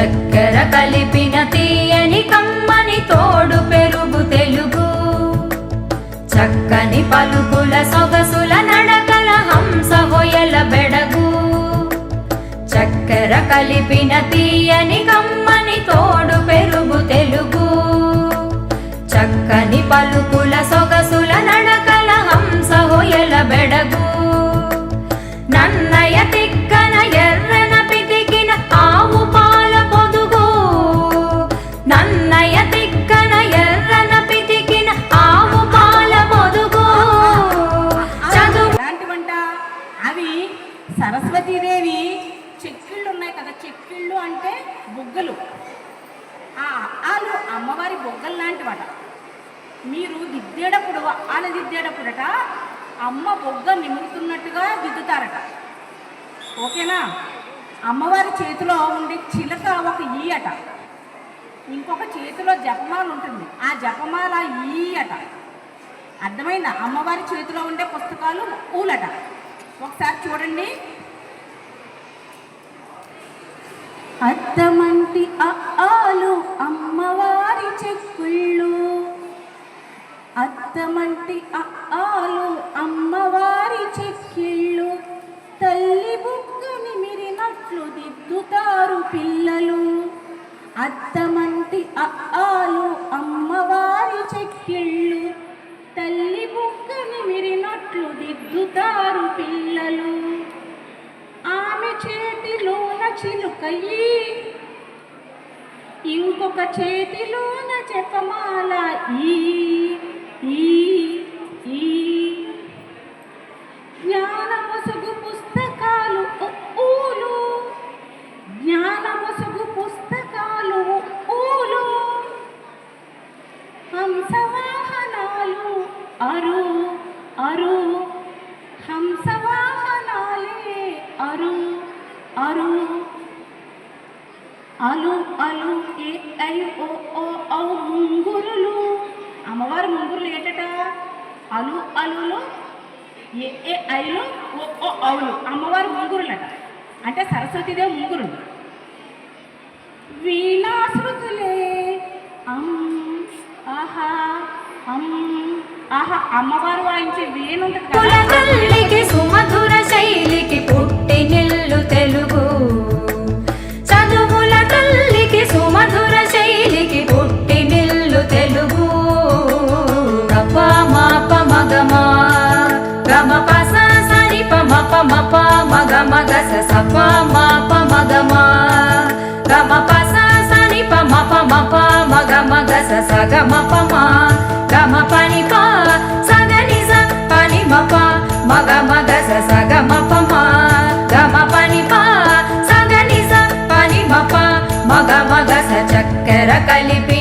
చక్కెర కలిపిన తీయని కమ్మని తోడు పెరుగు తెలుగు. చక్కని పలుకుల సొగసుల నడకల హంస హొయల బెడగు. చక్కెర కలిపిన తీయని కమ్మని తోడు పెరుగు తెలుగు. చక్కని పలుకు సరస్వతీదేవి చెక్కిళ్ళు ఉన్నాయి కదా. చెక్కిళ్ళు అంటే బొగ్గలు. ఆ ఆలు అమ్మవారి బొగ్గలు లాంటివట. మీరు దిద్దేటప్పుడు ఆన దిద్దేటప్పుడట అమ్మ బొగ్గ నిమురుతున్నట్టుగా దిద్దుతారట. ఓకేనా? అమ్మవారి చేతిలో ఉండే చిలక ఒక ఈ అట. ఇంకొక చేతిలో జపమాల ఉంటుంది. ఆ జపమాల ఈ అట. అర్థమైందా? అమ్మవారి చేతిలో ఉండే పుస్తకాలు ఊలట ఒకసారి చూడండి. అద్దమంటి అలు అమ్మవారి చెక్కుళ్ళు. అద్దమంటి అలు అమ్మవారి చెక్కిళ్ళు. తల్లి బుగ్గని మిరినట్లు దిద్దుతారు పిల్లలు. అద్దమంటి అలు అమ్మవారి చెక్కిళ్ళు. తల్లి బుగ్గని మిరినట్లు దిద్దుతారు పిల్లలు. చేతిలోన చిలుకయి ఇంకొక చేతిలోన జపమాల ఈ ఈ ఈ. జ్ఞానమొసగు పుస్తకాలు ఊలు. జ్ఞానమొసగు పుస్తకాలు ఊలు. హంసవాహనాలు అరు అరు. హంసవాహనాలే అరు అరు. అలు అలు ఏ ఐ ఓ ఓ ఔ ముంగురులు. అమ్మవారు ముంగురులు ఏటట? అలు అలులు ఏ ఏ ఐలు ఓ ఓ ఔలు. అమ్మవారు ముంగురులట. అంటే సరస్వతీదేవి ముంగురులు. వీణాశృతులే అమ్ ఆహా అమ్ ఆహా అమ్మవారు వాయించే వీణ సుమధుర శైలి. ప మ ప మగ మ గమ ప స స ని ప మ ప మ ప మ గ మ గ స స గ మ ప మ గమ ప ని ప స గ ని స ప ని మ ప మ గ మ గ స స గ మ ప మ గమ ప ని ప స గ ని స ప ని మ ప మ గ మ గ స చక్కెర కలిపి